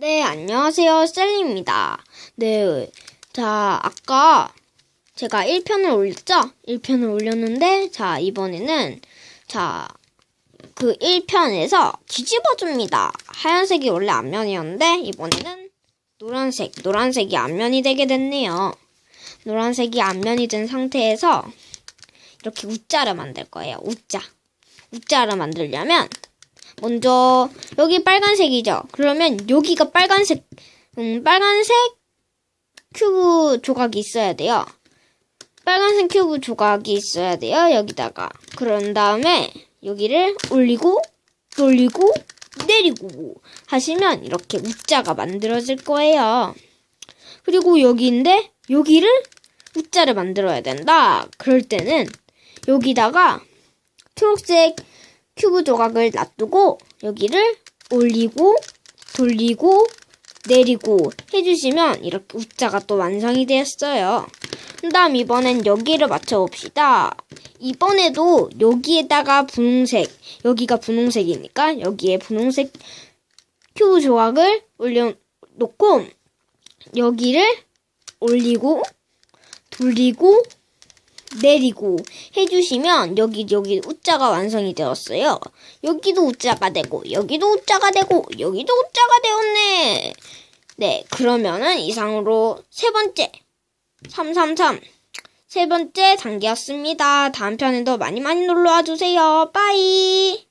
네, 안녕하세요. 셀리입니다. 네, 자, 아까 제가 1편을 올렸죠? 1편을 올렸는데, 자, 이번에는, 자, 그 1편에서 뒤집어줍니다. 하얀색이 원래 앞면이었는데, 이번에는 노란색, 노란색이 앞면이 되게 됐네요. 노란색이 앞면이 된 상태에서, 이렇게 우자를 만들 거예요. 우자. 우자를 만들려면, 먼저 여기 빨간색이죠. 그러면 여기가 빨간색, 음, 빨간색 큐브 조각이 있어야 돼요. 빨간색 큐브 조각이 있어야 돼요. 여기다가. 그런 다음에 여기를 올리고 돌리고 내리고 하시면 이렇게 우자가 만들어질 거예요. 그리고 여기인데 여기를 우자를 만들어야 된다. 그럴 때는 여기다가 초록색 큐브 조각을 놔두고 여기를 올리고 돌리고 내리고 해주시면 이렇게 우자가 또 완성이 되었어요. 그 다음 이번엔 여기를 맞춰봅시다. 이번에도 여기에다가 분홍색, 여기가 분홍색이니까 여기에 분홍색 큐브 조각을 올려놓고 여기를 올리고 돌리고 내리고 해주시면 여기 여기 우자가 완성이 되었어요. 여기도 우자가 되고 여기도 우자가 되고 여기도 우자가 되었네. 네, 그러면은 이상으로 세 번째 333 세 번째 단계였습니다. 다음 편에도 많이 많이 놀러와 주세요. 빠이.